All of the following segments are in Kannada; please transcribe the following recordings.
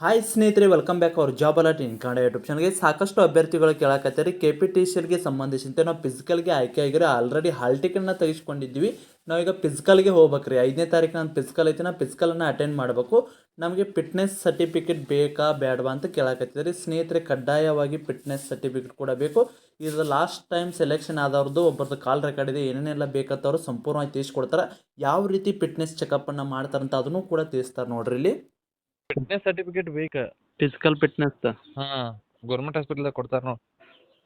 ಹಾಯ್ ಸ್ನೇಹಿತರೆ ವೆಲ್ಕಮ್ ಬ್ಯಾಕ್ ಅವ್ರ job alert in Kannada YouTube ಚಾನಲ್ಗೆ ಸಾಕಷ್ಟು ಅಭ್ಯರ್ಥಿಗಳು ಕೇಳಕತ್ತಾರೆ. ಕೆ ಪಿ ಟಿ ಸಿಲ್ಗೆ ಸಂಬಂಧಿಸಿದಂತೆ ನಾವು ಫಿಸಿಕಲ್ಗೆ ಆಯ್ಕೆ ಆಗಿರೋ ಆಲ್ರೆಡಿ ಹಾಲ್ ಟಿಕೆಟ್ನ ತೆಗೆಸ್ಕೊಂಡಿದ್ವಿ ನಾವೀಗ ಫಿಸಿಕಲ್ಗೆ ಹೋಗ್ಬೇಕು ರೀ ಐದನೇ ತಾರೀಕು ನಾನು ಫಿಸಿಕಲ್ ಐತಿ ನಾವು ಫಿಸಿಕಲನ್ನು ಅಟೆಂಡ್ ಮಾಡಬೇಕು. ನಮಗೆ ಫಿಟ್ನೆಸ್ ಸರ್ಟಿಫಿಕೇಟ್ ಬೇಕಾ ಬೇಡವಾ ಅಂತ ಕೇಳಕತ್ತಿದ್ದಾರೆ ಸ್ನೇಹಿತರೆ, ಕಡ್ಡಾಯವಾಗಿ ಫಿಟ್ನೆಸ್ ಸರ್ಟಿಫಿಕೇಟ್ ಕೂಡ ಬೇಕು. ಇದು ಲಾಸ್ಟ್ ಟೈಮ್ ಸೆಲೆಕ್ಷನ್ ಆದವ್ರದ್ದು ಒಬ್ಬರದ್ದು ಕಾಲ್ ರೆಕಾರ್ಡ್ ಇದೆ. ಏನೇನೆಲ್ಲ ಬೇಕಂತವ್ರು ಸಂಪೂರ್ಣವಾಗಿ ತಿಳಿಸ್ಕೊಡ್ತಾರೆ. ಯಾವ ರೀತಿ ಫಿಟ್ನೆಸ್ ಚೆಕಪ್ಪನ್ನು ಮಾಡ್ತಾರಂತ ಅದನ್ನು ಕೂಡ ತಿಳಿಸ್ತಾರೆ ನೋಡ್ರಿ ಇಲ್ಲಿ. ಫಿಟ್ನೆಸ್ ಸರ್ಟಿಫಿಕೇಟ್ ಬೇಕಾ. ಫಿಸಿಕಲ್ ಫಿಟ್ನೆಸ್ ಹಾಂ ಗೌರ್ಮೆಂಟ್ ಹಾಸ್ಪಿಟಲ್ದಾಗ ಕೊಡ್ತಾರ ನೋಡಿ.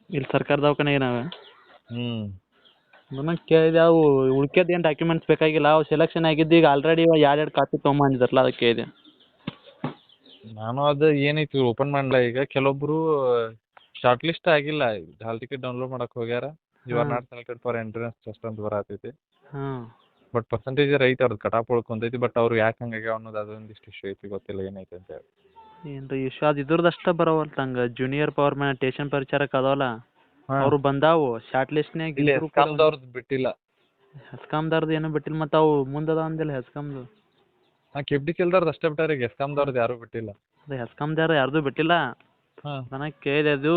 ಇಲ್ಲಿ ಸರ್ಕಾರ ದವಾಖಾನೆ ಏನಾವ ಹ್ಮ್. ನಮಗೆ ಕೇಳಿದೆ ಅವು ಉಳ್ಕೆದು ಏನು ಡಾಕ್ಯುಮೆಂಟ್ಸ್ ಬೇಕಾಗಿಲ್ಲ ಅವು ಸೆಲೆಕ್ಷನ್ ಆಗಿದ್ದು ಈಗ ಆಲ್ರೆಡಿ ಎರಡೆರಡು ಕಾಪಿ ತೊಗೊಂಬಂದಿದ್ರಲ್ಲ ಅದಕ್ಕೆ ಕೇಳಿದೆ. ನಾನು ಅದು ಏನೈತಿ ಓಪನ್ ಮಾಡಲ ಈಗ ಕೆಲವೊಬ್ಬರು ಶಾರ್ಟ್ ಲಿಸ್ಟ್ ಆಗಿಲ್ಲ ಹಾಲ್ ಟಿಕೆಟ್ ಡೌನ್ಲೋಡ್ ಮಾಡಕ್ಕೆ ಹೋಗ್ಯಾರ. You are not selected for entrance test ಅಂತ ಬರತೈತಿ ಹಾಂ. ಬಟ್ ಪರ್ಸೆಂಟೇಜ್ ಐತಿ ಅವ್ರದ್ದು ಕಟಾಪ್ ಉಳ್ಕೊಂತೈತಿ ಬಟ್ ಅವ್ರು ಯಾಕೆ ಹಂಗಾಗ್ಯಾವ ಅನ್ನೋದು ಅದೊಂದಿಷ್ಟು ಇಶ್ಯೂ ಐತಿ ಗೊತ್ತಿಲ್ಲ ಏನೈತೆ ಅಂತ ಹೇಳಿ. ಏನು ರೀ ಇಶ್ಯೂ ಅದು ಇದ್ರದ್ದು ಅಷ್ಟೇ ಬರವಲ್ತು ಹಂಗೆ. ಜೂನಿಯರ್ ಪವರ್ ಮ್ಯಾನ್ ಟೇಷನ್ ಪರಿಚಾರಕ್ಕೆ ಅದಾವಲ್ಲ ಅವರು ಬಂದಾವು ಶಾರ್ಟ್ ಲಿಸ್ಟ್ನ್ಯಾಗ ಇಲ್ಲ ಎಸ್ಕಾಮ್ದವ್ರದ್ದು ಬಿಟ್ಟಿಲ್ಲ. ಹೆಸ್ಕಾಮ್ದಾರ್ದು ಏನೂ ಬಿಟ್ಟಿಲ್ಲ ಮತ್ತು ಅವು ಮುಂದೆ ಅದಾವ ಅಂದಿಲ್ಲ ಹೆಸ್ಕಾಮ್ದು ಹಾಂ ಕೆ ಡಿ ಅಷ್ಟೇ ಬಿಟ್ಟಾರೆ ಈಗ ಯಾರು ಯಾರೂ ಬಿಟ್ಟಿಲ್ಲ. ಅದೇ ಹೆಸ್ಕಾಮ್ದಾರು ಯಾರ್ದು ಬಿಟ್ಟಿಲ್ಲ. ನನಗೆ ಕೇಳಿದೆ ಅದು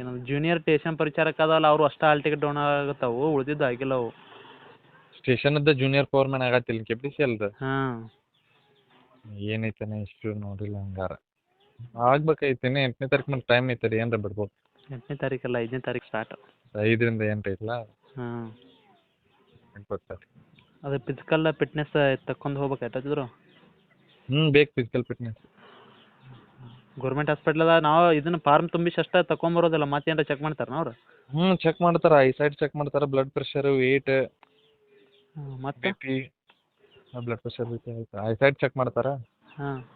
ಏನು ಜೂನಿಯರ್ ಟೇಷನ್ ಪರಿಚಾರಕ್ಕೆ ಅದಾವಲ್ಲ ಅವರು ಅಷ್ಟೇ ಹಾಲ್ ಟಿಕೆಟ್ ಡೌನ್ ಆಗತ್ತಾವು ಉಳ್ದಿದ್ದು ಆಗಿಲ್ಲ ಅವು. ಸ್ಟೇಷನದ್ದು ಜೂನಿಯರ್ ಪವರ್ ಮ್ಯಾನ್ ಆಗತ್ತಿಲ್ಲ ಕೆ ಪಿ ಸಿ ಹಾಂ. ಏನೈತೇನೆ ಇಷ್ಟು ನೋಡಿಲ್ಲ ಹಂಗಾರ. ಆಗ್ಬೇಕೈತೇನೆ ಎಂಟನೇ ತಾರೀಕು ಮತ್ತೆ ಟೈಮ್ ಐತರಿ ಏನ್ರ ಬಿಡ್ಬೋದು. ಎಂಟನೇ ತಾರೀಕಲ್ಲ ಐದನೇ ತಾರೀಕು ಸ್ಟಾರ್ಟ್ ಐದರಿಂದ ಎಂಟು ಐತಲ್ಲ ಹಾಂ. ಗೊತ್ತಾಯ್ತು ಅದು ಫಿಸಿಕಲ್ ಫಿಟ್ನೆಸ್ ತಕ್ಕೊಂಡು ಹೋಗ್ಬೇಕಾಯ್ತದ್ರು? ಹ್ಞೂ ಬೇಕು ಫಿಸಿಕಲ್ ಫಿಟ್ನೆಸ್ ಗೌರ್ಮೆಂಟ್ ಅದ ನಾವು ಇದನ್ನ ಫಾರ್ಮ್ ತುಂಬಿಸಿ ಅಷ್ಟೇ ಮತ್ತೆ ಮತ್ತೇನಾರ ಚೆಕ್ ಮಾಡ್ತಾರೆ ಅವ್ರು? ಹ್ಞೂ ಚೆಕ್ ಮಾಡ್ತಾರೆ ಐ ಸೈಡ್ ಚೆಕ್ ಮಾಡ್ತಾರೆ ಬ್ಲಡ್ ಪ್ರೆಷರ್ ವೇಟ್ ಮತ್ತೆ? B P blood pressure B P eyesight check ಮಾಡ್ತಾರೆ? ಹಾ.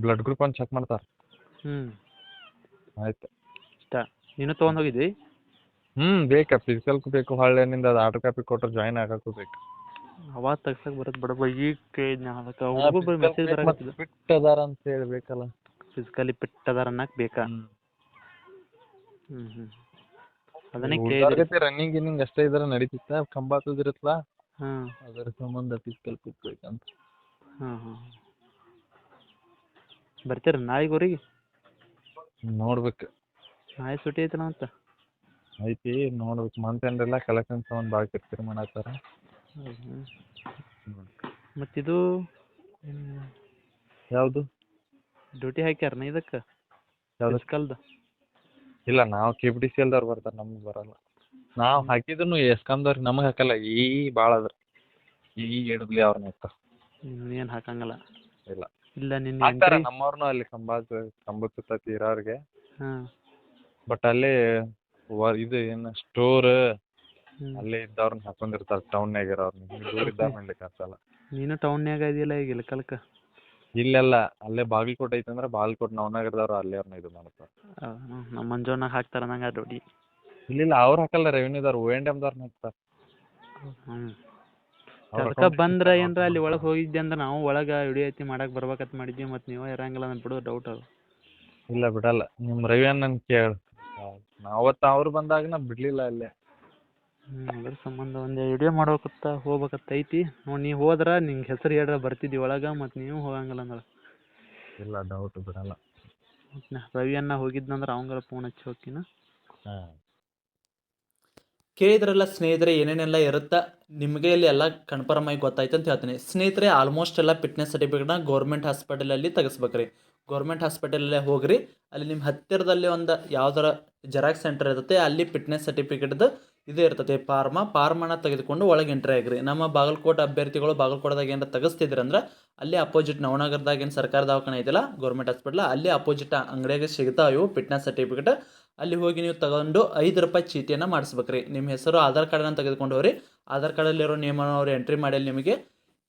ಬ್ಲಡ್ ಗ್ರೂಪ್ ಒಂದು ಚೆಕ್ ಮಾಡ್ತಾರ. ಹ್ಮ್. ಆಯ್ತು. ಇಷ್ಟ. ನೀನು ತಗೊಂಡ್ ಹೋಗಿದ್ದಿ? ಹ್ಞೂ ಬೇಕಾ. ಫಿಸಿಕಲ್ ಬೇಕು ಹಳ್ಳಿನಿಂದ ಅದು ಆರ್ಡರ್ ಕಾಪಿ ಕೊಟ್ಟರೆ ಜಾಯ್ನ್ ಆಗಕ್ಕೂ ಬೇಕು. ಅವಾಗ ತೆಗ್ಸಕ್ಕೆ ಬರೋದು ಬೈ. ಈಗ ಕೇಳಿದ್ನ ಅದಕ್ಕೆ ಹುಡುಗರು ಮೆಸೇಜ್ ಬರಾಕತ್ತಿದ್ದು ಫಿಟ್ ಅದಾರ ಅಂತ ಹೇಳಿ ಬೇಕಲ್ಲ. ಫಿಸಿಕಲಿ ಫಿಟ್ ಅದಾರ ಅನ್ನಕ್ಕೆ ಬೇಕಾ? ಹ್ಮ್. ಹ್ಮ್ ಹ್ಞೂ ಅದನ್ನೇ ಕೇಳಿದ್ರಿ ರನ್ನಿಂಗ್ ಗಿನ್ನಿಂಗ್ ಅಷ್ಟೇ ಇದ್ರೆ ನಡೀತಿತ್ತ? ಕಂಬ ಹತ್ತದಿರುತ್ತಲ್ಲ ಹಾಂ. ಅದರ ಸಂಬಂಧ ಫಿಸಿಕಲ್ ಫಿಟ್ ಬೇಕಂತ ಹಾಂ ಹಾಂ. ಬರ್ತೀರ ನಾಳೆಗೆ ಊರಿಗೆ? ನೋಡ್ಬೇಕು. ನಾಳೆ ಸುಟಿ ಐತಲ್ಲ ಅಂತ. ಐತಿ ನೋಡ್ಬೇಕು. ಮಂತ್ ಎಲ್ಲ ಕಲೆಕ್ಷನ್ ತಗೊಂಡ್ ಭಾಳ ಕಿರಿಕಿರಿ ಮಾಡತ್ತಾರ ಮತ್ತಿದು? ಯಾವುದು? ಡ್ಯೂಟಿ ಹಾಕ್ಯಾರನ ಇದಕ್ಕೆ? ಯಾವ್ದು ಫಿಸಿಕಲ್ದು ಇಲ್ಲ ನಾವು ಕೆ ಪಿ ಟಿ ಸಿ ಎಲ್ದವ್ರು ಬರ್ತಾರೆ ನಮ್ಗೆ ಬರಲ್ಲ. ನಾವು ಹಾಕಿದ್ರು ಎಸ್ಕಾಮ್ದವ್ರಿಗೆ ನಮಗೆ ಹಾಕಲ್ಲ ಈ ಭಾಳ ಅದ್ರ ಈ ಇಡಬ್ಲಿ ಅವ್ರನ್ನ ಏನು ಹಾಕಂಗಲ್ಲ. ಇಲ್ಲ. ಇಲ್ಲ ನಿನ್ನ ಹಾಕ್ತಾರ ನಮ್ಮವ್ರನ್ನೂ ಅಲ್ಲಿ ಕಂಬ ಕಂಬದ ಸುತ್ತ ತೀರೋರಿಗೆ ಹಾಂ. ಬಟ್ ಅಲ್ಲಿ ವ- ಇದು ಏನು ಸ್ಟೋರ್. ಅಲ್ಲಿ ಇದ್ದವ್ರನ್ನ ಹಾಕೊಂಡಿರ್ತಾರೆ ಟೌನ್ಯಾಗ ಇರೋರ್ನ. ದೂರ ಇದ್ದವ್ರ ಮಾಡ್ಲಿಕ್ಕೆ ನೀನು ಟೌನ್ಯಾಗ ಇದೆಯಲ್ಲ ಈಗ ಇಲ್ಕಲ್ಕ ಇಲ್ಲೆಲ್ಲ ಅಲ್ಲೇ ಬಾಗಲಕೋಟೆ ಐತಂದ್ರೆ ಬಾಗಲಕೋಟೆ ನವನಗರದವ್ರು ಅಲ್ಲೇ ಅವ್ರನ್ನ ಇದು ಮಾಡ್ತಾರೆ ನಮ್ಮ ಮಂಜೋನಾಗ ಹಾಕ್ತಾರ ನಂಗೆ ಡ್ಯೂಟಿ ಇಲ್ಲಿಲ್ಲ ಅವ್ರು ಹಾಕಲ್ಲ ರೆವಿನ್ಯೂದವ್ರು ಓ ಎಂಡ್ ಎಮ್ದವ್ರನ್ನ ಹಾಕ್ತಾರೆ. ಅದಕ್ಕೆ ಬಂದ್ರೆ ಏನ್ರ ಅಲ್ಲಿ ಒಳಗೆ ಹೋಗಿದ್ದೆ ಅಂದ್ರೆ ನಾವು ಒಳಗೆ ವಿಡಿಯೋ ಐತಿ ಮಾಡಕ್ಕೆ ಬರ್ಬೇಕಂತ ಮಾಡಿದ್ವಿ ಮತ್ತು ನೀವು ಇರಂಗಿಲ್ಲ ಅಂತ ಬಿಡೋ ಡೌಟ್ ಅದು. ಇಲ್ಲ ಬಿಡಲ್ಲ. ನಿಮ್ಮ ರವಿ ಅಣ್ಣನ ಕೇಳ. ಅವತ್ತು ಅವ್ರು ಬಂದಾಗ ನಾ ಬಿಡಲಿಲ್ಲ ಅಲ್ಲೇ. ಹ್ಞೂ ಅದ್ರ ಸಂಬಂಧ ಒಂದು ವಿಡಿಯೋ ಮಾಡ್ಬೇಕತ್ತ ಹೋಗ್ಬೇಕತ್ತ ಐತಿ. ನೋಡಿ ನೀವು ಹೋದ್ರೆ ನಿಂಗೆ ಹೆಸರು ಹೇಳ್ರೆ ಬರ್ತಿದ್ದಿ ಒಳಗೆ ಮತ್ತು ನೀವು ಹೋಗಂಗಿಲ್ಲ ಅಂದ್ರೆ. ಇಲ್ಲ ಡೌಟ್ ಬಿಡಲ್ಲ. ರವಿ ಅಣ್ಣ ಹೋಗಿದ್ನಂದ್ರೆ ಅವಂಗಾರ ಫೋನ್ ಹಚ್ಚಿ ಹೋಗ್ತೀನ. ಹಾಂ. ಕೇಳಿದ್ರಲ್ಲ ಸ್ನೇಹಿತರೆ ಏನೇನೆಲ್ಲ ಇರುತ್ತಾ? ನಿಮಗೆ ಇಲ್ಲಿ ಎಲ್ಲ ಕನ್ಫರ್ಮ್ ಆಗಿ ಗೊತ್ತಾಯ್ತು ಅಂತ ಹೇಳ್ತೀನಿ. ಸ್ನೇಹಿತರೆ ಆಲ್ಮೋಸ್ಟ್ ಎಲ್ಲ ಫಿಟ್ನೆಸ್ ಸರ್ಟಿಫಿಕೇಟ್ನ ಗೌರ್ಮೆಂಟ್ ಹಾಸ್ಪಿಟಲಲ್ಲಿ ತೆಗಿಸ್ಬೇಕ್ರಿ. ಗೌರ್ಮೆಂಟ್ ಹಾಸ್ಪಿಟಲಲ್ಲೇ ಹೋಗ್ರಿ. ಅಲ್ಲಿ ನಿಮ್ಮ ಹತ್ತಿರದಲ್ಲಿ ಒಂದು ಯಾವ್ದಾರ ಜೆರಾಕ್ಸ್ ಸೆಂಟರ್ ಇರುತ್ತೆ, ಅಲ್ಲಿ ಫಿಟ್ನೆಸ್ ಸರ್ಟಿಫಿಕೇಟ್ದು ಇದು ಇರ್ತದೆ. ಫಾರ್ಮ ಫಾರ್ಮನ್ನ ತೆಗೆದುಕೊಂಡು ಒಳಗೆ ಎಂಟ್ರಿ ಆಗ್ರಿ. ನಮ್ಮ ಬಾಗಲಕೋಟೆ ಅಭ್ಯರ್ಥಿಗಳು ಬಾಗಲಕೋಟದಾಗ ಏನಾರ ತೆಗಿಸ್ತಿದ್ರಿ ಅಂದ್ರೆ, ಅಲ್ಲಿ ಅಪೋಸಿಟ್ ನವನಗರದಾಗ ಏನು ಸರ್ಕಾರ ದವಾಖಾನೆ ಇದೆಯಲ್ಲ ಗೌರ್ಮೆಂಟ್ ಹಾಸ್ಪಿಟ್ಲ್ ಅಲ್ಲಿ ಅಪೋಸಿಟ್ ಅಂಗಡಿಯಾಗೆ ಸಿಗ್ತಾವೆ ಇವು ಫಿಟ್ನೆಸ್ ಸರ್ಟಿಫಿಕೇಟ್ ಅಲ್ಲಿ ಹೋಗಿ ನೀವು ತಗೊಂಡು ಐದು ರೂಪಾಯಿ ಚೀಟಿಯನ್ನು ಮಾಡಿಸ್ಬೇಕ್ರಿ. ನಿಮ್ಮ ಹೆಸರು, ಆಧಾರ್ ಕಾರ್ಡನ್ನು ತೆಗೆದುಕೊಂಡು ಹೋಗ್ರಿ. ಆಧಾರ್ ಕಾರ್ಡಲ್ಲಿರೋ ನಿಯಮನ ಅವ್ರು ಎಂಟ್ರಿ ಮಾಡಿ ನಿಮಗೆ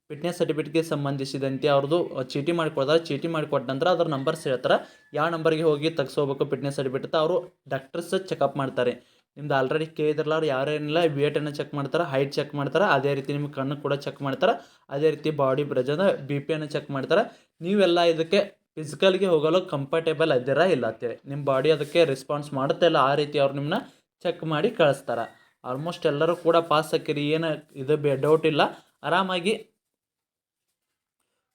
ಫಿಟ್ನೆಸ್ ಸರ್ಟಿಫಿಕೇಟ್ಗೆ ಸಂಬಂಧಿಸಿದಂತೆ ಅವ್ರದ್ದು ಚೀಟಿ ಮಾಡಿಕೊಡ್ತಾರೆ. ಚೀಟಿ ಮಾಡಿಕೊಟ್ಟ ನಂತರ ಅದ್ರ ನಂಬರ್ಸ್ ಹೇಳ್ತಾರೆ. ಯಾವ ನಂಬರ್ಗೆ ಹೋಗಿ ತೆಗ್ಸೋಬೇಕು ಫಿಟ್ನೆಸ್ ಸರ್ಟಿಫಿಕೇಟ್ ಅವರು ಡಾಕ್ಟರ್ಸ್ ಚೆಕಪ್ ಮಾಡ್ತಾರೆ. ನಿಮ್ದು ಆಲ್ರೆಡಿ ಕೇಳಿದ್ರಲ್ಲ ಅವ್ರು ಯಾರೇನಿಲ್ಲ ವೇಟನ್ನು ಚೆಕ್ ಮಾಡ್ತಾರೆ ಹೈಟ್ ಚೆಕ್ ಮಾಡ್ತಾರೆ. ಅದೇ ರೀತಿ ನಿಮ್ಮ ಕಣ್ಣು ಕೂಡ ಚೆಕ್ ಮಾಡ್ತಾರೆ. ಅದೇ ರೀತಿ ಬಾಡಿ ಬ್ರೆಜನ ಬಿ ಪಿಯನ್ನು ಚೆಕ್ ಮಾಡ್ತಾರೆ. ನೀವೆಲ್ಲ ಇದಕ್ಕೆ ಫಿಸಿಕಲ್ಗೆ ಹೋಗಲು ಕಂಫರ್ಟೇಬಲ್ ಇದ್ದೀರಾ ಇಲ್ಲ ಅಂತೇಳಿ ನಿಮ್ಮ ಬಾಡಿ ಅದಕ್ಕೆ ರೆಸ್ಪಾನ್ಸ್ ಮಾಡುತ್ತೆ ಇಲ್ಲ ಆ ರೀತಿ ಅವ್ರು ನಿಮ್ಮನ್ನ ಚೆಕ್ ಮಾಡಿ ಕಳಿಸ್ತಾರೆ. ಆಲ್ಮೋಸ್ಟ್ ಎಲ್ಲರೂ ಕೂಡ ಪಾಸ್ ಆಕಿರಿ ಏನು, ಇದು ಬೇ ಡೌಟ್ ಇಲ್ಲ. ಆರಾಮಾಗಿ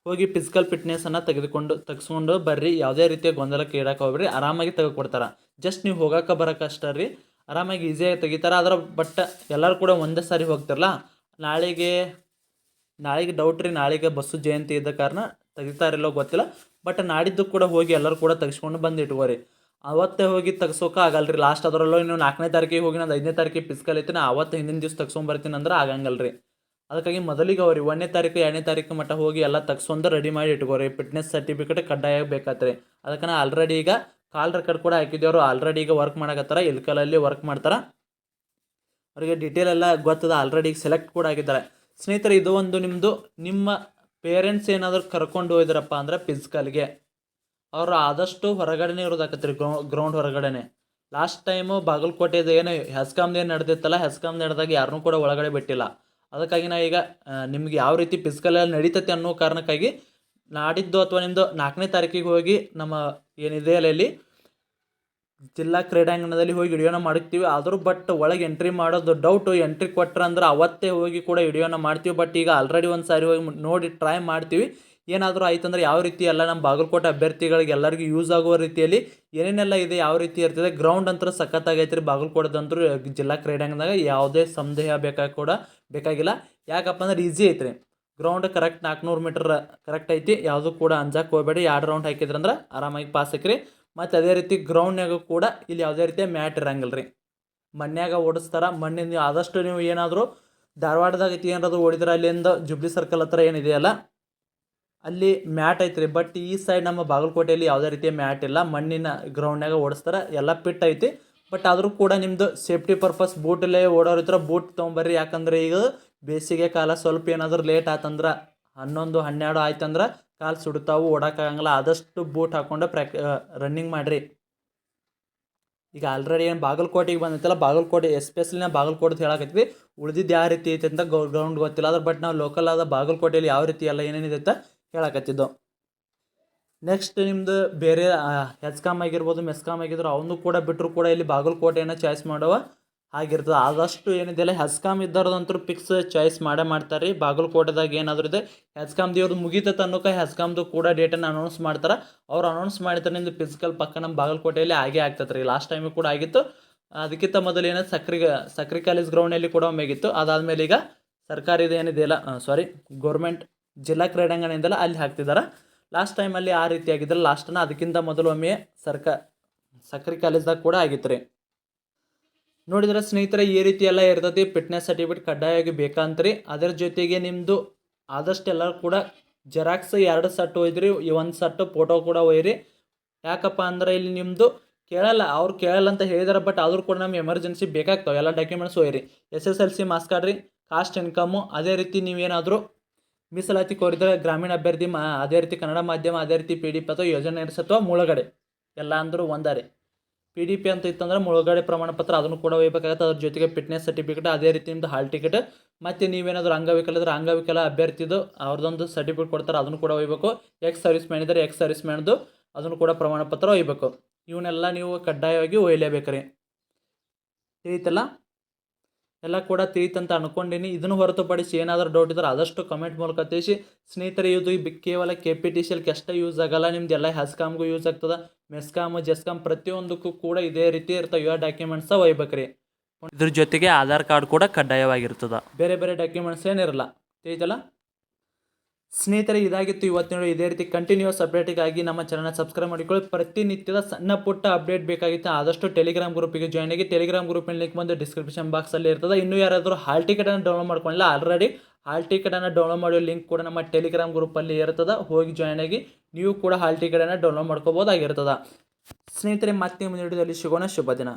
ಹೋಗಿ ಫಿಸಿಕಲ್ ಫಿಟ್ನೆಸ್ಸನ್ನು ತೆಗೆದುಕೊಂಡು, ತೆಗೆಸ್ಕೊಂಡು ಬರ್ರಿ, ಯಾವುದೇ ರೀತಿಯ ಗೊಂದಲಕ್ಕೆ ಇಡಕ್ಕೆ ಹೋಗ್ರಿ ಆರಾಮಾಗಿ ತೆಗೆದುಕೊಡ್ತಾರೆ. ಜಸ್ಟ್ ನೀವು ಹೋಗಕ್ಕೆ ಬರೋಕೆ ಅಷ್ಟೇ ರೀ, ಆರಾಮಾಗಿ ಈಸಿಯಾಗಿ ತೆಗಿತಾರೆ ಅದರ ಬಟ್ ಎಲ್ಲರೂ ಕೂಡ ಒಂದೇ ಸಾರಿ ಹೋಗ್ತಿರಲ್ಲ. ನಾಳೆಗೆ ನಾಳೆಗೆ ಡೌಟ್ ರೀ, ನಾಳೆಗೆ ಬಸ್ಸು ಜಯಂತಿ ಇದ್ದ ಕಾರಣ ತೆಗಿತಾರಿಲ್ಲೋ ಗೊತ್ತಿಲ್ಲ ಬಟ್ ನಾಡಿದ್ದು ಕೂಡ ಹೋಗಿ ಎಲ್ಲರೂ ಕೂಡ ತೆಗೆಸ್ಕೊಂಡು ಬಂದು ಇಟ್ಕೋರಿ ಅವತ್ತೇ ಹೋಗಿ ತೆಗ್ಸೋಕೆ ರೀ ಲಾಸ್ಟ್ ಅದರಲ್ಲೂ ನೀವು ನಾಲ್ಕನೇ ತಾರೀಕಿಗೆ ಹೋಗಿ ನಾನು ಐದನೇ ತಾರೀಕಿಗೆ ಫಿಸಿಕಲ್ ಐತಿ, ನಾ ಅವತ್ತು ಹಿಂದಿನ ದಿವ್ಸ ತೆಗ್ಸ್ಕೊಂಬರ್ತೀನಿ ಅಂದ್ರೆ ಆಗಂಗಲ್ಲ ರೀ ಅದಕ್ಕಾಗಿ ಮೊದಲಿಗೆ ಅವ್ರಿ ಒಂದನೇ ತಾರೀಕು, ಎರಡನೇ ತಾರೀಕು ಮಟ್ಟ ಹೋಗಿ ಎಲ್ಲ ತಗ್ಸೊಂದು ರೆಡಿ ಮಾಡಿ ಇಟ್ಕೋರಿ. ಫಿಟ್ನೆಸ್ ಸರ್ಟಿಫಿಕೇಟ್ ಕಡ್ಡಾಯ ಬೇಕಾತ್ರಿ. ಅದಕ್ಕೆ ನಾ ಆಲ್ರೆಡಿ ಈಗ ಕಾಲ್ ರೆಕಾರ್ಡ್ ಕೂಡ ಹಾಕಿದ್ದೇವ್ರು ಆಲ್ರೆಡಿ ಈಗ ವರ್ಕ್ ಮಾಡಕತ್ತಾರ. ಇಲ್ಕಲಲ್ಲಿ ವರ್ಕ್ ಮಾಡ್ತಾರೆ. ಅವರಿಗೆ ಡೀಟೇಲ್ ಎಲ್ಲ ಗೊತ್ತದ. ಆಲ್ರೆಡಿ ಈಗ ಸೆಲೆಕ್ಟ್ ಕೂಡ ಆಗಿದ್ದಾರೆ. ಸ್ನೇಹಿತರೆ, ಇದು ಒಂದು ನಿಮ್ಮದು ನಿಮ್ಮ ಪೇರೆಂಟ್ಸ್ ಏನಾದರೂ ಕರ್ಕೊಂಡು ಹೋಯ್ದ್ರಪ್ಪ ಅಂದ್ರೆ ಫಿಸಿಕಲ್ಗೆ ಅವರು ಆದಷ್ಟು ಹೊರಗಡೆನೇ ಇರೋದಾಕತ್ರಿ ಗ್ರೌ ಗ್ರೌಂಡ್ ಹೊರಗಡೆನೆ. ಲಾಸ್ಟ್ ಟೈಮು ಬಾಗಲಕೋಟೆದು ಏನು ಹೆಸ್ಕಾಮ್ದು ಏನು ನಡೆದಿತ್ತಲ್ಲ ಹೆಸ್ಕಾಮ್ ನಡೆದಾಗ ಯಾರನ್ನೂ ಕೂಡ ಒಳಗಡೆ ಬಿಟ್ಟಿಲ್ಲ. ಅದಕ್ಕಾಗಿ ನಾ ಈಗ ನಿಮ್ಗೆ ಯಾವ ರೀತಿ ಫಿಸಿಕಲಲ್ಲಿ ನಡೀತೈತೆ ಅನ್ನೋ ಕಾರಣಕ್ಕಾಗಿ ನಾಡಿದ್ದು ಅಥವಾ ನಿಮ್ಮದು ನಾಲ್ಕನೇ ತಾರೀಕಿಗೆ ಹೋಗಿ ನಮ್ಮ ಏನಿದೆ ಅಲ್ಲಿ ಜಿಲ್ಲಾ ಕ್ರೀಡಾಂಗಣದಲ್ಲಿ ಹೋಗಿ ವಿಡಿಯೋನ ಮಾಡ್ತೀವಿ ಆದರೂ ಬಟ್ ಒಳಗೆ ಎಂಟ್ರಿ ಮಾಡೋದು ಡೌಟು ಎಂಟ್ರಿ ಕೊಟ್ಟರೆ ಅಂದ್ರೆ ಅವತ್ತೇ ಹೋಗಿ ಕೂಡ ವಿಡಿಯೋನ ಮಾಡ್ತೀವಿ. ಬಟ್ ಈಗ ಆಲ್ರೆಡಿ ಒಂದು ಸಾರಿ ಹೋಗಿ ನೋಡಿ ಟ್ರೈ ಮಾಡ್ತೀವಿ. ಏನಾದರೂ ಆಯ್ತಂದ್ರೆ ಯಾವ ರೀತಿ ಎಲ್ಲ ನಮ್ಮ ಬಾಗಲಕೋಟೆ ಅಭ್ಯರ್ಥಿಗಳಿಗೆ ಎಲ್ಲರಿಗೂ ಯೂಸ್ ಆಗುವ ರೀತಿಯಲ್ಲಿ ಏನೇನೆಲ್ಲ ಇದೆ, ಯಾವ ರೀತಿ ಇರ್ತದೆ ಗ್ರೌಂಡ್ ಅಂತ ಸಖತ್ತಾಗೈತೆ ರೀ ಬಾಗಲಕೋಟದಂತರೂ ಜಿಲ್ಲಾ ಕ್ರೀಡಾಂಗಣದಾಗ ಯಾವುದೇ ಸಂದೇಹ ಬೇಕಾಗಿ ಕೂಡ ಬೇಕಾಗಿಲ್ಲ. ಯಾಕಪ್ಪ ಅಂದ್ರೆ ಈಸಿ ಐತ್ರಿ. ಗ್ರೌಂಡ್ ಕರೆಕ್ಟ್ ನಾಲ್ಕುನೂರು ಮೀಟ್ರ್ ಕರೆಕ್ಟ್ ಐತಿ. ಯಾವುದು ಕೂಡ ಅಂಜಾಕ್ ಹೋಗಬೇಡಿ. ಎರಡು ರೌಂಡ್ ಹಾಕಿದ್ರಂದ್ರೆ ಆರಾಮಾಗಿ ಪಾಸ್ ಹಾಕ್ರಿ ಮತ್ತು ಅದೇ ರೀತಿ ಗ್ರೌಂಡ್ನಾಗ ಕೂಡ ಇಲ್ಲಿ ಯಾವುದೇ ರೀತಿಯ ಮ್ಯಾಟ್ ಇರಂಗಿಲ್ಲ ರೀ ಮನ್ಯಾಗ ಓಡಿಸ್ತಾರ, ಮಣ್ಣಿನ ಆದಷ್ಟು ನೀವು ಏನಾದರೂ ಧಾರವಾಡದಾಗ ಐತಿ ಏನಾದ್ರು ಓಡಿದ್ರೆ ಅಲ್ಲಿಂದ ಜುಬ್ಲಿ ಸರ್ಕಲ್ ಹತ್ರ ಏನಿದೆಯಲ್ಲ ಅಲ್ಲಿ? ಮ್ಯಾಟ್ ಐತ್ರಿ. ಬಟ್ ಈ ಸೈಡ್ ನಮ್ಮ ಬಾಗಲಕೋಟೆಯಲ್ಲಿ ಯಾವುದೇ ರೀತಿಯ ಮ್ಯಾಟ್ ಇಲ್ಲ. ಮಣ್ಣಿನ ಗ್ರೌಂಡ್ನಾಗ ಓಡಿಸ್ತಾರೆ. ಎಲ್ಲ ಪಿಟ್ ಐತಿ. ಬಟ್ ಆದರೂ ಕೂಡ ನಿಮ್ಮದು ಸೇಫ್ಟಿ ಪರ್ಪಸ್ ಬೂಟಲ್ಲೇ ಓಡೋರು ಇದ್ರೆ ಬೂಟ್ ತೊಗೊಂಬರ್ರಿ. ಯಾಕಂದ್ರೆ ಈಗ ಬೇಸಿಗೆ ಕಾಲ ಸ್ವಲ್ಪ ಏನಾದರೂ ಲೇಟ್ ಆತಂದ್ರೆ, ಹನ್ನೊಂದು, ಹನ್ನೆರಡು ಆಯ್ತಂದ್ರೆ ಕಾಲು ಸುಡ್ತಾವು ಓಡೋಕ್ಕಾಗಂಗಿಲ್ಲ ಆದಷ್ಟು ಬೂಟ್ ಹಾಕ್ಕೊಂಡು ಪ್ರಾಕ್ ರನ್ನಿಂಗ್ ಮಾಡಿರಿ. ಈಗ ಆಲ್ರೆಡಿ ಏನು ಬಾಗಲಕೋಟೆಗೆ ಬಂದೈತಲ್ಲ ಬಾಗಲಕೋಟೆ ಎಸ್ಪೆಷಲಿ ನಾವು ಬಾಗಲಕೋಟೆ ಹೇಳಕತ್ತೀವಿ ಉಳಿದಿದ್ದು ಯಾವ ರೀತಿ ಐತೆ ಅಂತ ಗ್ರೌಂಡ್ ಗೊತ್ತಿಲ್ಲ. ಆದ್ರೆ ಬಟ್ ನಾವು ಲೋಕಲ್ ಆದ ಬಾಗಲಕೋಟೆಯಲ್ಲಿ ಯಾವ ರೀತಿ ಎಲ್ಲ ಏನೇನಿದೆ ಅಂತ ಹೇಳಕತ್ತಿದ್ದು. ನೆಕ್ಸ್ಟ್ ನಿಮ್ದು ಬೇರೆ ಹೆಚ್ಕಾಮ್ ಆಗಿರ್ಬೋದು ಮೆಸ್ಕಾಮ್ ಆಗಿದ್ರು ಅವನು ಕೂಡ ಬಿಟ್ಟರು ಕೂಡ ಇಲ್ಲಿ ಬಾಗಲಕೋಟೆಯನ್ನು ಚಾಯ್ಸ್ ಮಾಡುವ ಆಗಿರ್ತದೆ ಆದಷ್ಟು ಏನಿದೆಯಲ್ಲ ಹೆಸ್ಕಾಮ್ ಇದ್ದವ್ರದಂತೂ ಫಿಕ್ಸ್ ಚಾಯ್ಸ್ ಮಾಡೇ ಮಾಡ್ತಾರೆ ರೀ ಬಾಗಲಕೋಟೆದಾಗ ಏನಾದರೂ ಇದೆ ಹೆಚ್ಕಾಮ್ ದೇವ್ರದ್ದು ಮುಗಿತೈತೆ ಅನ್ನೋಕೆ ಹೆಸ್ಕಾಮ್ದು ಕೂಡ ಡೇಟನ್ನು ಅನೌನ್ಸ್ ಮಾಡ್ತಾರೆ. ಅವ್ರು ಅನೌನ್ಸ್ ಮಾಡಿದ್ರೆ ನಿಮ್ದು ಫಿಸಿಕಲ್ ಪಕ್ಕ ನಮ್ಮ ಬಾಗಲಕೋಟೆಯಲ್ಲಿ ಆಗೇ ಆಗ್ತದೆ ರೀ ಲಾಸ್ಟ್ ಟೈಮು ಕೂಡ ಆಗಿತ್ತು. ಅದಕ್ಕಿಂತ ಮೊದಲು ಏನೋ ಸಕ್ರಿ ಸಕ್ರಿ ಕಾಲೇಜ್ ಗ್ರೌಂಡಲ್ಲಿ ಕೂಡ ಒಮ್ಮೆಗಿತ್ತು ಅದಾದಮೇಲೆ ಈಗ ಸರ್ಕಾರಿದು ಏನಿದೆಯಲ್ಲ ಸಾರಿ ಗೌರ್ಮೆಂಟ್ ಜಿಲ್ಲಾ ಕ್ರೀಡಾಂಗಣದಿಂದಲ್ಲ ಅಲ್ಲಿ ಹಾಕ್ತಿದ್ದಾರೆ ಲಾಸ್ಟ್ ಟೈಮಲ್ಲಿ ಆ ರೀತಿ ಆಗಿದ್ರೆ ಲಾಸ್ಟನ್ನ ಅದಕ್ಕಿಂತ ಮೊದಲೊಮ್ಮೆ ಸರ್ಕ ಸಕ್ರೆ ಕಾಲೇಜ್ದಾಗ ಕೂಡ ಆಗಿತ್ತು ರೀ ನೋಡಿದ್ರೆ ಸ್ನೇಹಿತರೆ, ಈ ರೀತಿ ಎಲ್ಲ ಇರ್ತೈತಿ ಫಿಟ್ನೆಸ್ ಸರ್ಟಿಫಿಕೇಟ್ ಕಡ್ಡಾಯವಾಗಿ ಬೇಕಂತ್ರಿ. ಅದರ ಜೊತೆಗೆ ನಿಮ್ಮದು ಆದಷ್ಟು ಎಲ್ಲರೂ ಕೂಡ ಜೆರಾಕ್ಸ್ ಎರಡು ಸಟ್ ಒಯ್ದ್ರಿ ಒಂದು ಸಟ್ ಫೋಟೋ ಕೂಡ ಒಯ್ಯಿರಿ ಯಾಕಪ್ಪ ಅಂದ್ರೆ ಇಲ್ಲಿ ನಿಮ್ಮದು ಕೇಳಲ್ಲ, ಅವ್ರು ಕೇಳಲ್ಲ ಅಂತ ಹೇಳಿದಾರೆ ಬಟ್ ಆದರೂ ಕೂಡ ನಮ್ಗೆ ಎಮರ್ಜೆನ್ಸಿ ಬೇಕಾಗ್ತಾವೆ. ಎಲ್ಲ ಡಾಕ್ಯುಮೆಂಟ್ಸ್ ಒಯ್ಯಿರಿ ಎಸ್ ಎಸ್ ಎಲ್ ಸಿ ಮಾಸ್ಕಾಡ್ರಿ ಕಾಸ್ಟ್ ಇನ್ಕಮ್ಮು ಅದೇ ರೀತಿ ನೀವೇನಾದರೂ ಮೀಸಲಾತಿ ಕೋರಿದರೆ ಗ್ರಾಮೀಣ ಅಭ್ಯರ್ಥಿ ಮಾ, ಅದೇ ರೀತಿ ಕನ್ನಡ ಮಾಧ್ಯಮ, ಅದೇ ರೀತಿ ಪಿ ಡಿ ಪಿ ಅಥವಾ ಯೋಜನೆ ನಡೆಸತ್ವ ಮುಳುಗಡೆ. ಎಲ್ಲ ಅಂದರೂ ಒಂದಾರೆ. ಪಿ ಡಿ ಪಿ ಅಂತ ಇತ್ತಂದ್ರೆ ಮುಳುಗಡೆ ಪ್ರಮಾಣ ಪತ್ರ ಅದನ್ನು ಕೂಡ ಒಯ್ಬೇಕಾಗತ್ತೆ ಅದ್ರ ಜೊತೆಗೆ ಫಿಟ್ನೆಸ್ ಸರ್ಟಿಫಿಕೇಟ್ ಅದೇ ರೀತಿ ನಿಮ್ಮದು ಹಾಲ್ ಟಿಕೆಟ್ ಮತ್ತು ನೀವೇನಾದರೂ ಅಂಗವಿಕಲ ಇದ್ರೆ ಅಂಗವಿಕಲ ಅಭ್ಯರ್ಥಿದು ಅವ್ರದ್ದೊಂದು ಸರ್ಟಿಫಿಕೇಟ್ ಕೊಡ್ತಾರೆ. ಅದನ್ನು ಕೂಡ ಒಯ್ಬೇಕು ಎಕ್ಸ್ ಸರ್ವಿಸ್ ಮ್ಯಾನ್ ಇದ್ದರೆ ಎಕ್ಸ್ ಸರ್ವಿಸ್ ಮ್ಯಾನ್ದು ಅದನ್ನು ಕೂಡ ಪ್ರಮಾಣ ಪತ್ರ ಒಯ್ಬೇಕು ಇವನ್ನೆಲ್ಲ ನೀವು ಕಡ್ಡಾಯವಾಗಿ ಒಯ್ಯಲೇಬೇಕು ರೀ ತಿಳಿತಲ್ಲ? ಎಲ್ಲ ಕೂಡ ತಿಳಿತಂತ ಅನ್ಕೊಂಡೀನಿ. ಇದನ್ನು ಹೊರತುಪಡಿಸಿ ಏನಾದರೂ ಡೌಟ್ ಇದ್ರೆ ಆದಷ್ಟು ಕಮೆಂಟ್ ಮೂಲಕ ತಿಳಿಸಿ. ಸ್ನೇಹಿತರೆ, ಇದು ಬಿ- ಕೇವಲ ಕೆ ಪಿ ಟಿ ಸಿ ಎಲ್ಗೆ ಅಷ್ಟೇ ಯೂಸ್ ಆಗಲ್ಲ. ನಿಮ್ದು ಎಲ್ಲ ಹೆಸ್ಕಾಮ್ಗೂ ಯೂಸ್ ಆಗ್ತದೆ. ಮೆಸ್ಕಾಮ್ ಜೆಸ್ಕಾಮ್ ಪ್ರತಿಯೊಂದಕ್ಕೂ ಕೂಡ ಇದೇ ರೀತಿ ಇರ್ತವೆ ಇವ. ಡಾಕ್ಯುಮೆಂಟ್ಸ ಒಯ್ಬೇಕ್ರಿ. ಇದ್ರ ಜೊತೆಗೆ ಆಧಾರ್ ಕಾರ್ಡ್ ಕೂಡ ಕಡ್ಡಾಯವಾಗಿರ್ತದೆ. ಬೇರೆ ಬೇರೆ ಡಾಕ್ಯುಮೆಂಟ್ಸ್ ಏನಿರಲ್ಲ. ತಿಳಿತಲ್ಲ? ಸ್ನೇಹಿತರೆ, ಇದಾಗಿತ್ತು ಇವತ್ತಿನ ಇದೇ ರೀತಿ ಕಂಟಿನ್ಯೂಸ್ ಅಪ್ಡೇಟಿಗಾಗಿ ನಮ್ಮ ಚಾನಲ್ನ ಸಬ್ಸ್ಕ್ರೈಬ್ ಮಾಡಿಕೊಳ್ಳಿ. ಪ್ರತಿನಿತ್ಯದ ಸಣ್ಣ ಪುಟ್ಟ ಅಪ್ಡೇಟ್ ಬೇಕಾಗಿತ್ತು. ಆದಷ್ಟು ಟೆಲಿಗ್ರಾಮ್ ಗ್ರೂಪಿಗೆ ಜಾಯ್ನ್ ಆಗಿ ಟೆಲಿಗ್ರಾಮ್ ಗ್ರೂಪಿನ ಲಿಂಕ್ ಬಂದು ಡಿಸ್ಕ್ರಿಪ್ಷನ್ ಬಾಕ್ಸಲ್ಲಿ ಇರ್ತದೆ. ಇನ್ನೂ ಯಾರಾದರೂ ಹಾಲ್ ಟಿಕೆಟನ್ನು ಡೌನ್ಲೋಡ್ ಮಾಡ್ಕೊಂಡಿಲ್ಲ ಆಲ್ರೆಡಿ ಹಾಲ್ ಟಿಕೆಟನ್ನು ಡೌನ್ಲೋಡ್ ಮಾಡೋ ಲಿಂಕ್ ಕೂಡ ನಮ್ಮ ಟೆಲಿಗ್ರಾಮ್ ಗ್ರೂಪಲ್ಲಿ ಇರ್ತದೆ. ಹೋಗಿ ಜಾಯ್ನ್ ಆಗಿ ನೀವು ಕೂಡ ಹಾಲ್ ಟಿಕೆಟನ್ನು ಡೌನ್ಲೋಡ್ ಮಾಡ್ಕೋಬೋದಾಗಿರ್ತದೆ. ಸ್ನೇಹಿತರೆ, ಮತ್ತೆ ಮುಂದಿನ ವಿಡಿಯೋದಲ್ಲಿ ಸಿಗೋಣ. ಶುಭ ದಿನ.